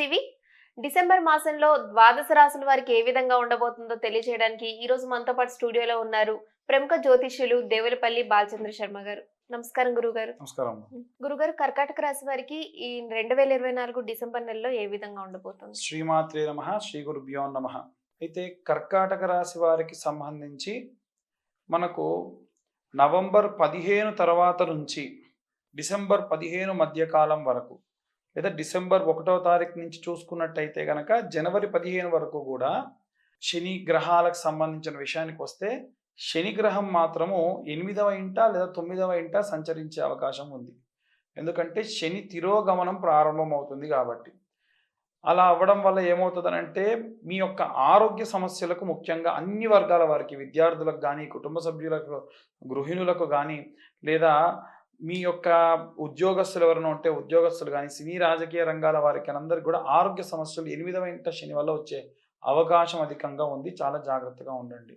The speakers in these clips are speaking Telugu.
టీవీ. డిసెంబర్ మాసంలో ద్వాదశ రాశుల వారికి ఏ విధంగా ఉండబోతుందో తెలియజేయడానికి ఈ రోజు మనతో పాటు స్టూడియోలో ఉన్నారు ప్రముఖ జ్యోతిష్యులు దేవులపల్లి బాలచంద్ర శర్మ గారు. నమస్కారం గురుగారు. నమస్కారం గురుగారు కర్కాటక రాశి వారికి ఈ రెండు వేల ఇరవై నాలుగు డిసెంబర్ నెలలో ఏ విధంగా ఉండబోతుంది? శ్రీమాత్రే నమ శ్రీ గురుభ్యో నమ. అయితే కర్కాటక రాశి వారికి సంబంధించి మనకు నవంబర్ పదిహేను తర్వాత నుంచి డిసెంబర్ పదిహేను మధ్యకాలం వరకు లేదా డిసెంబర్ ఒకటో తారీఖు నుంచి చూసుకున్నట్టయితే కనుక జనవరి పదిహేను వరకు కూడా శని గ్రహాలకు సంబంధించిన విషయానికి వస్తే శని గ్రహం మాత్రము ఎనిమిదవ ఇంట లేదా తొమ్మిదవ ఇంట సంచరించే అవకాశం ఉంది. ఎందుకంటే శని తిరోగమనం ప్రారంభమవుతుంది కాబట్టి. అలా అవ్వడం వల్ల ఏమవుతుందనంటే మీ యొక్క ఆరోగ్య సమస్యలకు ముఖ్యంగా అన్ని వర్గాల వారికి విద్యార్థులకు కానీ కుటుంబ సభ్యులకు గృహిణులకు కానీ లేదా మీ యొక్క ఉద్యోగస్తులు ఎవరైనా ఉంటే ఉద్యోగస్తులు కానీ సినీ రాజకీయ రంగాల వారికి అందరికి కూడా ఆరోగ్య సమస్యలు ఎనిమిదవ శని వల్ల వచ్చే అవకాశం అధికంగా ఉంది. చాలా జాగ్రత్తగా ఉండండి.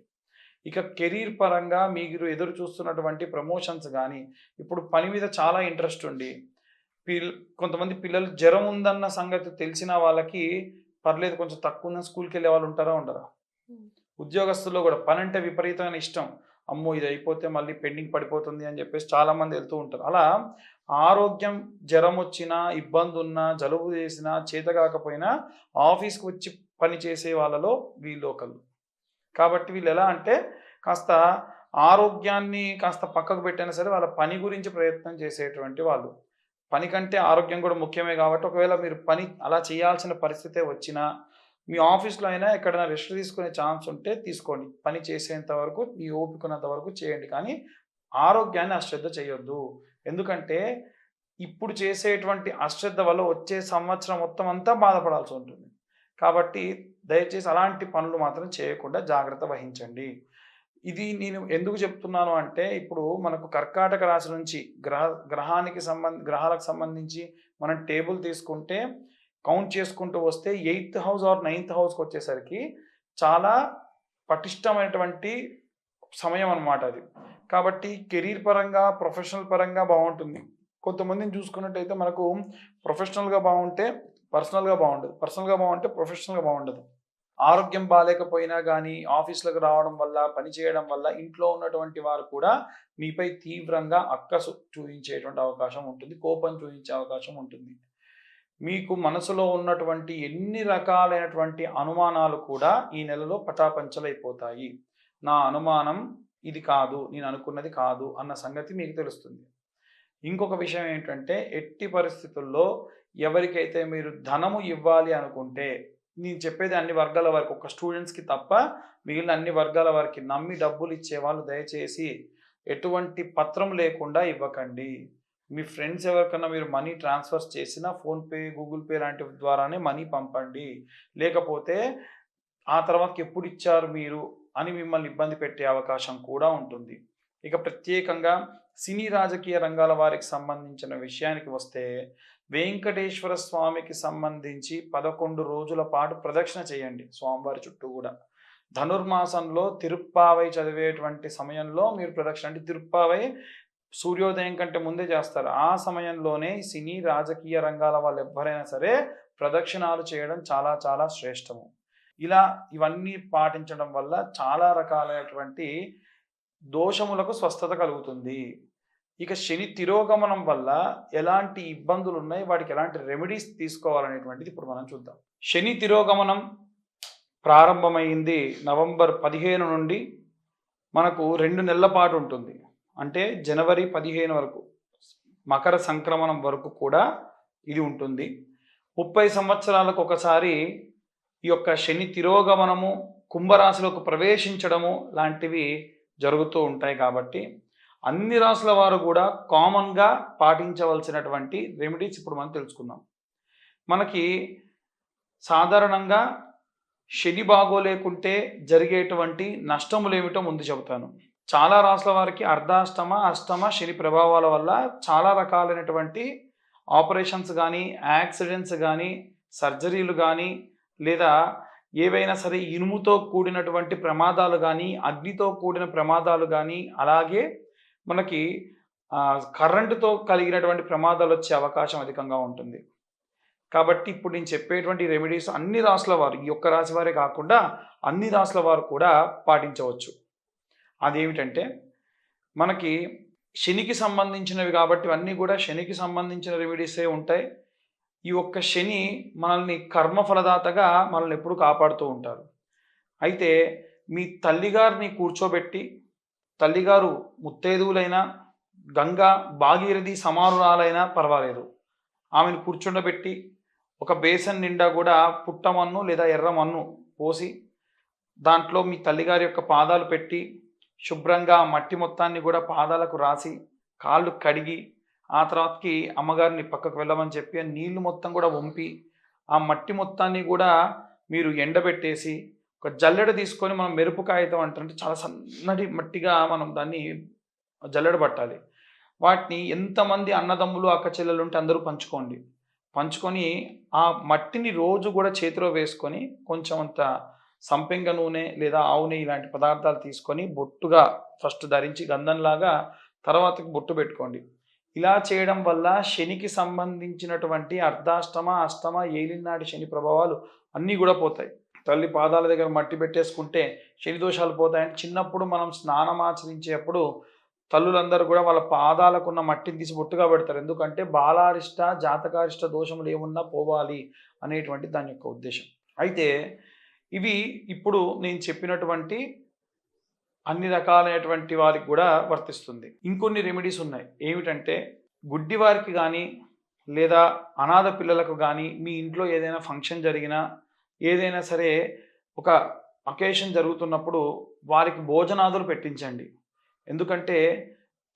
ఇక కెరీర్ పరంగా మీరు ఎదురు చూస్తున్నటువంటి ప్రమోషన్స్ కానీ ఇప్పుడు పని మీద చాలా ఇంట్రెస్ట్ ఉండి పిల్ కొంతమంది పిల్లలు జ్వరం ఉందన్న సంగతి తెలిసిన వాళ్ళకి పర్లేదు కొంచెం తక్కువ ఉన్న స్కూల్కి వెళ్ళే వాళ్ళు ఉంటారా ఉండరా. ఉద్యోగస్తుల్లో కూడా పని అంటే విపరీతమైన ఇష్టం. అమ్మో ఇది అయిపోతే మళ్ళీ పెండింగ్ పడిపోతుంది అని చెప్పేసి చాలా మంది వెళ్తూ ఉంటారు. అలా ఆరోగ్యం జ్వరం వచ్చినా ఇబ్బంది ఉన్నా జలుబు చేసినా చేత కాకపోయినా ఆఫీస్కి వచ్చి పని చేసే వాళ్ళలో వీళ్ళు ఒకళ్ళు. కాబట్టి వీళ్ళు ఎలా అంటే కాస్త ఆరోగ్యాన్ని కాస్త పక్కకు పెట్టినా సరే వాళ్ళ పని గురించి ప్రయత్నం చేసేటువంటి వాళ్ళు. పని కంటే ఆరోగ్యం కూడా ముఖ్యమే కాబట్టి ఒకవేళ మీరు పని అలా చేయాల్సిన పరిస్థితే వచ్చినా మీ ఆఫీస్లో అయినా ఎక్కడైనా రెస్ట్ తీసుకునే ఛాన్స్ ఉంటే తీసుకోండి. పని చేసేంత వరకు మీ ఓపికనంత వరకు చేయండి. కానీ ఆరోగ్యాన్ని అశ్రద్ధ చేయొద్దు. ఎందుకంటే ఇప్పుడు చేసేటువంటి అశ్రద్ధ వల్ల వచ్చే సంవత్సరం మొత్తం అంతా బాధపడాల్సి ఉంటుంది. కాబట్టి దయచేసి అలాంటి పనులు మాత్రం చేయకుండా జాగ్రత్త వహించండి. ఇది నేను ఎందుకు చెప్తున్నాను అంటే ఇప్పుడు మనకు కర్కాటక రాశి నుంచి గ్రహ గ్రహానికి సంబంధ గ్రహాలకు సంబంధించి మనం టేబుల్ తీసుకుంటే కౌంట్ చేసుకుంటూ వస్తే ఎయిత్ హౌస్ ఆర్ నైన్త్ హౌస్కి వచ్చేసరికి చాలా పటిష్టమైనటువంటి సమయం అనమాట అది. కాబట్టి కెరీర్ పరంగా ప్రొఫెషనల్ పరంగా బాగుంటుంది. కొంతమందిని చూసుకున్నట్టయితే మనకు ప్రొఫెషనల్గా బాగుంటే పర్సనల్గా బాగుండదు. పర్సనల్గా బాగుంటే ప్రొఫెషనల్గా బాగుండదు. ఆరోగ్యం బాగాలేకపోయినా కానీ ఆఫీసులకు రావడం వల్ల పని చేయడం వల్ల ఇంట్లో ఉన్నటువంటి వారు కూడా మీపై తీవ్రంగా అక్కసు చూపించేటువంటి అవకాశం ఉంటుంది. కోపం చూపించే అవకాశం ఉంటుంది. మీకు మనసులో ఉన్నటువంటి ఎన్ని రకాలైనటువంటి అనుమానాలు కూడా ఈ నెలలో పటాపంచలైపోతాయి. నా అనుమానం ఇది కాదు నేను అనుకున్నది కాదు అన్న సంగతి మీకు తెలుస్తుంది. ఇంకొక విషయం ఏంటంటే ఎట్టి పరిస్థితుల్లో ఎవరికైతే మీరు ధనము ఇవ్వాలి అనుకుంటే నేను చెప్పేది అన్ని వర్గాల వరకు ఒక స్టూడెంట్స్కి తప్ప మిగిలిన అన్ని వర్గాల వారికి నమ్మి డబ్బులు ఇచ్చే వాళ్ళు దయచేసి ఎటువంటి పత్రం లేకుండా ఇవ్వకండి. మీ ఫ్రెండ్స్ ఎవరికన్నా మీరు మనీ ట్రాన్స్ఫర్స్ చేసినా ఫోన్పే గూగుల్ పే లాంటి ద్వారానే మనీ పంపండి. లేకపోతే ఆ తర్వాత ఎప్పుడు ఇచ్చారు మీరు అని మిమ్మల్ని ఇబ్బంది పెట్టే అవకాశం కూడా ఉంటుంది. ఇక ప్రత్యేకంగా సినీ రాజకీయ రంగాల వారికి సంబంధించిన విషయానికి వస్తే వెంకటేశ్వర స్వామికి సంబంధించి పదకొండు రోజుల పాటు ప్రదక్షిణ చేయండి స్వామివారి చుట్టూ కూడా. ధనుర్మాసంలో తిరుప్పావై చదివేటువంటి సమయంలో మీరు ప్రదక్షిణ అంటే తిరుప్పావై సూర్యోదయం కంటే ముందే చేస్తారు. ఆ సమయంలోనే సినీ రాజకీయ రంగాల వాళ్ళు ఎవ్వరైనా సరే ప్రదక్షిణాలు చేయడం చాలా చాలా శ్రేష్టము. ఇలా ఇవన్నీ పాటించడం వల్ల చాలా రకాలైనటువంటి దోషములకు స్వస్థత కలుగుతుంది. ఇక శని తిరోగమనం వల్ల ఎలాంటి ఇబ్బందులు ఉన్నాయి? వాటికి ఎలాంటి రెమెడీస్ తీసుకోవాలనేటువంటిది ఇప్పుడు మనం చూద్దాం. శని తిరోగమనం ప్రారంభమైంది నవంబర్ పదిహేను నుండి మనకు రెండు నెలల పాటు ఉంటుంది. అంటే జనవరి పదిహేను వరకు మకర సంక్రమణం వరకు కూడా ఇది ఉంటుంది. ముప్పై సంవత్సరాలకు ఒకసారి ఈ యొక్క శని తిరోగమనము కుంభరాశిలోకి ప్రవేశించడము లాంటివి జరుగుతూ ఉంటాయి కాబట్టి అన్ని రాసుల వారు కూడా కామన్గా పాటించవలసినటువంటి రెమెడీస్ ఇప్పుడు మనం తెలుసుకుందాం. మనకి సాధారణంగా శని బాగోలేకుంటే జరిగేటువంటి నష్టములు ఏమిటో ముందు చెబుతాను. చాలా రాసుల వారికి అర్ధాష్టమ అష్టమ శని ప్రభావాల వల్ల చాలా రకాలైనటువంటి ఆపరేషన్స్ కానీ యాక్సిడెంట్స్ కానీ సర్జరీలు కానీ లేదా ఏవైనా సరే ఇనుముతో కూడినటువంటి ప్రమాదాలు కానీ అగ్నితో కూడిన ప్రమాదాలు కానీ అలాగే మనకి కరెంటుతో కలిగినటువంటి ప్రమాదాలు వచ్చే అవకాశం అధికంగా ఉంటుంది. కాబట్టి ఇప్పుడు నేను చెప్పేటువంటి రెమెడీస్ అన్ని రాసుల వారు ఈ ఒక్క రాశి వారే కాకుండా అన్ని రాసుల వారు కూడా పాటించవచ్చు. అదేమిటంటే మనకి శనికి సంబంధించినవి కాబట్టి అన్నీ కూడా శనికి సంబంధించిన రెమెడీసే ఉంటాయి. ఈ ఒక్క శని మనల్ని కర్మఫలదాతగా మనల్ని ఎప్పుడు కాపాడుతూ ఉంటారు. అయితే మీ తల్లిగారిని కూర్చోబెట్టి తల్లిగారు ముత్తైదువులైనా గంగా భాగీరథి సమానురాలైనా పర్వాలేదు. ఆమెను కూర్చుండబెట్టి ఒక బేసన్ నిండా కూడా పుట్టమన్ను లేదా ఎర్రమన్ను పోసి దాంట్లో మీ తల్లిగారి యొక్క పాదాలు పెట్టి శుభ్రంగా మట్టి మొత్తాన్ని కూడా పాదాలకు రాసి కాళ్ళు కడిగి ఆ తర్వాతకి అమ్మగారిని పక్కకు వెళ్ళమని చెప్పి ఆ నీళ్ళు మొత్తం కూడా వంపి ఆ మట్టి మొత్తాన్ని కూడా మీరు ఎండబెట్టేసి ఒక జల్లెడ తీసుకొని మనం మెరుపు కాగితం అంటే చాలా సన్నటి మట్టిగా మనం దాన్ని జల్లెడ పట్టాలి. వాటిని ఎంతమంది అన్నదమ్ములు అక్క చెల్లెలు ఉంటే అందరూ పంచుకోండి. పంచుకొని ఆ మట్టిని రోజు కూడా చేతిలో వేసుకొని కొంచెం అంత సంపెంగ నూనె లేదా ఆవు నెయ్యి ఇలాంటి పదార్థాలు తీసుకొని బొట్టుగా ఫస్ట్ ధరించి గంధంలాగా తర్వాతకి బొట్టు పెట్టుకోండి. ఇలా చేయడం వల్ల శనికి సంబంధించినటువంటి అర్ధాష్టమ అష్టమ ఏలినాటి శని ప్రభావాలు అన్నీ కూడా పోతాయి. తల్లి పాదాల దగ్గర మట్టి పెట్టేసుకుంటే శని దోషాలు పోతాయంటే చిన్నప్పుడు మనం స్నానం ఆచరించేప్పుడు తల్లులందరూ కూడా వాళ్ళ పాదాలకు ఉన్న మట్టిని తీసి బొట్టుగా పెడతారు. ఎందుకంటే బాలారిష్ట జాతకారిష్ట దోషములు ఏమున్నా పోవాలి అనేటువంటి దాని యొక్క ఉద్దేశం. అయితే ఇవి ఇప్పుడు నేను చెప్పినటువంటి అన్ని రకాలైనటువంటి వారికి కూడా వర్తిస్తుంది. ఇంకొన్ని రెమెడీస్ ఉన్నాయి. ఏమిటంటే గుడ్డి వారికి కానీ లేదా అనాథ పిల్లలకు కానీ మీ ఇంట్లో ఏదైనా ఫంక్షన్ జరిగినా ఏదైనా సరే ఒక అకేషన్ జరుగుతున్నప్పుడు వారికి భోజనాదులు పెట్టించండి. ఎందుకంటే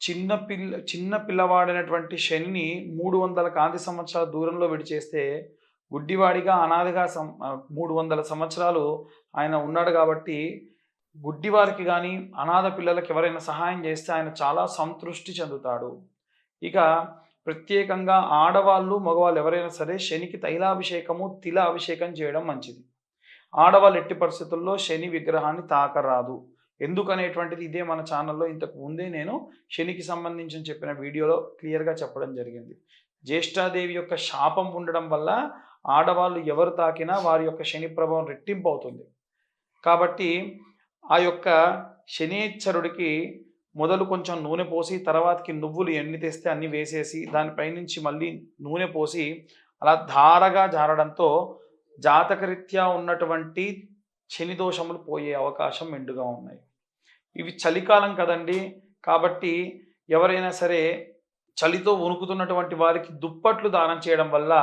చిన్న పిల్ల చిన్న పిల్లవాడైనటువంటి శనిని మూడు వందల కాంతి సంవత్సరాల దూరంలో విడిచేస్తే గుడ్డివాడిగా అనాథగా సం మూడు వందల సంవత్సరాలు ఆయన ఉన్నాడు కాబట్టి గుడ్డివారికి కానీ అనాథ పిల్లలకి ఎవరైనా సహాయం చేస్తే ఆయన చాలా సంతృష్టి చెందుతాడు. ఇక ప్రత్యేకంగా ఆడవాళ్ళు మగవాళ్ళు ఎవరైనా సరే శనికి తైలాభిషేకము తిల అభిషేకం చేయడం మంచిది. ఆడవాళ్ళు ఎట్టి పరిస్థితుల్లో శని విగ్రహాన్ని తాకరాదు. ఎందుకనేటువంటిది ఇదే మన ఛానల్లో ఇంతకు ముందే నేను శనికి సంబంధించి చెప్పిన వీడియోలో క్లియర్గా చెప్పడం జరిగింది. జ్యేష్ఠాదేవి యొక్క శాపం ఉండడం వల్ల ఆడవాళ్ళు ఎవరు తాకినా వారి యొక్క శని ప్రభావం రెట్టింపు అవుతుంది. కాబట్టి ఆ యొక్క శనేశ్వరుడికి మొదలు కొంచెం నూనె పోసి తర్వాతకి నువ్వులు ఎన్ని తెస్తే అన్ని వేసేసి దానిపైనుంచి మళ్ళీ నూనె పోసి అలా ధారగా జారడంతో జాతకరీత్యా ఉన్నటువంటి శని దోషములు పోయే అవకాశం మెండుగా ఉన్నాయి. ఇవి చలికాలం కదండి. కాబట్టి ఎవరైనా సరే చలితో వణుకుతున్నటువంటి వారికి దుప్పట్లు దానం చేయడం వల్ల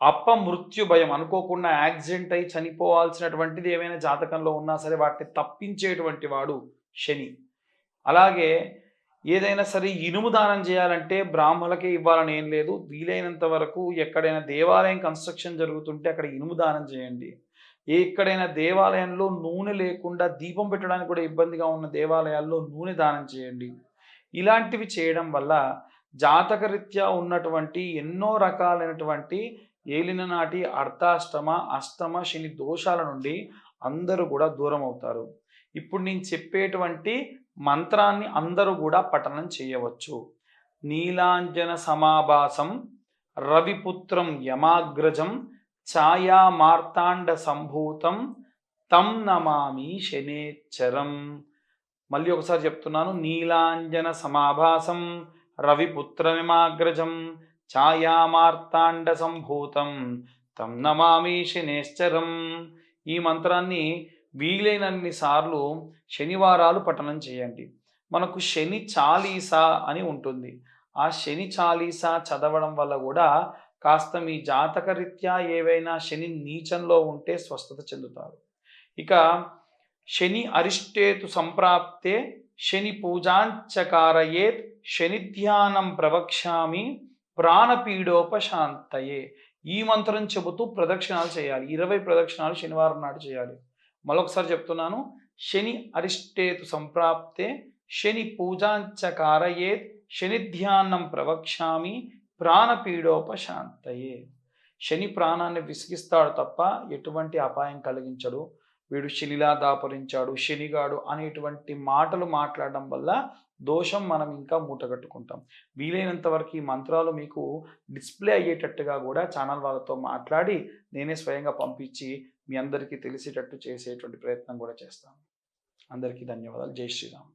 అప్ప మృత్యు భయం అనుకోకుండా యాక్సిడెంట్ అయి చనిపోవాల్సినటువంటిది ఏమైనా జాతకంలో ఉన్నా సరే వాటిని తప్పించేటువంటి వాడు శని. అలాగే ఏదైనా సరే ఇనుము దానం చేయాలంటే బ్రాహ్మణులకే ఇవ్వాలని ఏం లేదు. వీలైనంత వరకు ఎక్కడైనా దేవాలయం కన్స్ట్రక్షన్ జరుగుతుంటే అక్కడ ఇనుము దానం చేయండి. ఎక్కడైనా దేవాలయంలో నూనె లేకుండా దీపం పెట్టడానికి కూడా ఇబ్బందిగా ఉన్న దేవాలయాల్లో నూనె దానం చేయండి. ఇలాంటివి చేయడం వల్ల జాతకరీత్యా ఉన్నటువంటి ఎన్నో రకాలైనటువంటి ఏలిన నాటి అర్థాష్టమ అష్టమ శని దోషాల నుండి అందరూ కూడా దూరం అవుతారు. ఇప్పుడు నేను చెప్పేటువంటి మంత్రాన్ని అందరూ కూడా పఠనం చేయవచ్చు. నీలాంజన సమాభాసం రవిపుత్రం యమాగ్రజం ఛాయా మార్తాండ సంభూతం తం నమామి శనేచ్చరం. మళ్ళీ ఒకసారి చెప్తున్నాను నీలాంజన సమాభాసం రవిపుత్రమిమాగ్రజం ఛాయామార్తాండ సంభూతం తం నమామి శనేశ్చరం. ఈ మంత్రాన్ని వీలైనన్ని సార్లు శనివారాలు పఠనం చేయండి. మనకు శని చాలీసా అని ఉంటుంది. ఆ శని చాలీసా చదవడం వల్ల కూడా కాస్త మీ జాతకరీత్యా ఏవైనా శని నీచంలో ఉంటే స్వస్థత చెందుతారు. ఇక శని అరిష్టేతు సంప్రాప్తే శని పూజాంచకారయేత్ శని ధ్యానం ప్రవక్ష్యామి. ప్రాణపీడోపశాంతయే. ఈ మంత్రం చెబుతూ ప్రదక్షిణాలు చేయాలి. ఇరవై ప్రదక్షిణాలు శనివారం నాడు చేయాలి. మరొకసారి చెప్తున్నాను. శని అరిష్టేతు సంప్రాప్తే శని పూజాంచకారయేత్ శని ధ్యానం ప్రవక్ష్యామి ప్రాణపీడోపశాంతయే. శని ప్రాణాన్ని విసిగిస్తాడు తప్ప ఎటువంటి అపాయం కలిగించడు. వీడు శనిలా దాపరించాడు శనిగాడు అనేటువంటి మాటలు మాట్లాడడం వల్ల దోషం మనం ఇంకా మూటగట్టుకుంటాం. వీలైనంత వరకు ఈ మంత్రాలు మీకు డిస్ప్లే అయ్యేటట్టుగా కూడా ఛానల్ వాళ్ళతో మాట్లాడి నేనే స్వయంగా పంపించి మీ అందరికీ తెలిసేటట్టు చేసేటువంటి ప్రయత్నం కూడా చేస్తాను. అందరికీ ధన్యవాదాలు. జై శ్రీరామ్.